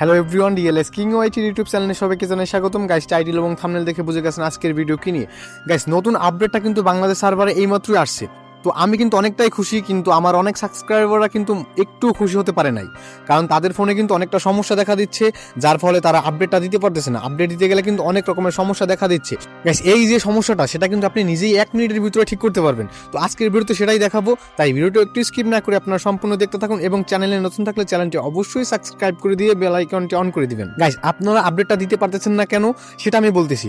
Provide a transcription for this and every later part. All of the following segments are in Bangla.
Hello everyone DLS King YT YouTube চ্যানেলে সবাইকে জানাই স্বাগতম। গাইস টাইটেল এবং থামনেল দেখে বুঝে গেছেন আজকের ভিডিও কি নিয়ে। গাইস নতুন আপডেটটা কিন্তু বাংলাদেশ সার্ভারে এইমাত্রই আসছে। তো আমি কিন্তু অনেকটাই খুশি, কিন্তু আমার অনেক সাবস্ক্রাইবাররা কিন্তু একটু খুশি হতে পারে নাই। কারণ তাদের ফোনে কিন্তু অনেকটা সমস্যা দেখা দিচ্ছে, যার ফলে তারা আপডেটটা দিতে পারতেছে না। আপডেট দিতে গেলে কিন্তু অনেক রকমের সমস্যা দেখা দিচ্ছে। গাইস এই যে সমস্যাটা, সেটা কিন্তু আপনি নিজেই এক মিনিটের ভিতরে ঠিক করতে পারবেন। তো আজকের ভিডিওতে সেটাই দেখাবো। তাই ভিডিওটা একটু স্কিপ না করে আপনারা সম্পূর্ণ দেখতে থাকুন এবং চ্যানেলে নতুন থাকলে চ্যানেলটি অবশ্যই সাবস্ক্রাইব করে দিয়ে বেল আইকনটি অন করে দিবেন। গাইস আপনারা আপডেটটা দিতে পারতেছেন না কেন, সেটা আমি বলতেছি।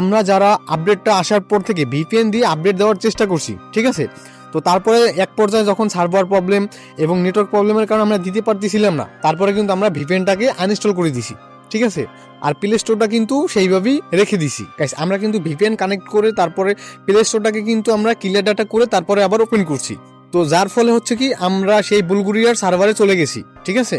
আমরা যারা আপডেটটা আসার পর থেকে ভিপিএন দিয়ে আপডেট দেওয়ার চেষ্টা করছি, ঠিক আছে? তো তারপরে এক পর্যায়ে যখন সার্ভার প্রবলেম এবং নেটওয়ার্ক প্রবলেমের কারণে আমরা দিতে পারতেছিলাম না, তারপরে কিন্তু আমরা ভিপেনটাকে আনইনস্টল করে দিছি, ঠিক আছে? আর প্লে স্টোরটা কিন্তু সেইভাবেই রেখে দিছি। আমরা কিন্তু ভিপিএন কানেক্ট করে তারপরে প্লে স্টোরটাকে কিন্তু আমরা ক্লিয়ার ডাটা করে তারপরে আবার ওপেন করছি। তো যার ফলে হচ্ছে কি, আমরা সেই বুলগুরিয়ার সার্ভারে চলে গেছি, ঠিক আছে?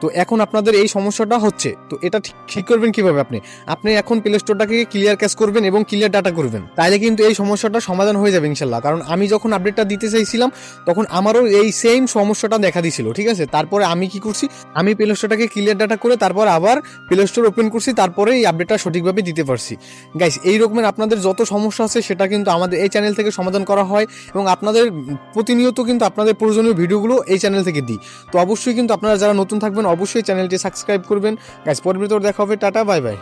তো এখন আপনাদের এই সমস্যাটা হচ্ছে। তো এটা ঠিক- করবেন কীভাবে আপনি? আপনি এখন প্লে স্টোরটাকে ক্লিয়ার ক্যাশ করবেন এবং ক্লিয়ার ডাটা করবেন। তাইলে কিন্তু এই সমস্যাটা সমাধান হয়ে যাবে ইনশাল্লাহ। কারণ আমি যখন আপডেটটা দিতে চাইছিলাম, তখন আমারও এই সেম সমস্যাটা দেখা দিছিল, ঠিক আছে? তারপরে আমি কি করছি? আমি প্লে স্টোরটাকে ক্লিয়ার ডাটা করে তারপর আবার প্লে স্টোর ওপেন করছি, তারপরে এই আপডেটটা সঠিকভাবে দিতে পারছি। গাইস এই রকমের আপনাদের যত সমস্যা আছে, সেটা কিন্তু আমাদের এই চ্যানেল থেকে সমাধান করা হয় এবং আপনাদের প্রতিনিয়ত কিন্তু আপনাদের প্রয়োজনীয় ভিডিওগুলো এই চ্যানেল থেকে দিই। তো অবশ্যই কিন্তু আপনারা যারা নতুন থাকবেন অবশ্যই চ্যানেলটি সাবস্ক্রাইব করবেন। গাছ পরবর্তী দেখা হবে। Tata bye bye.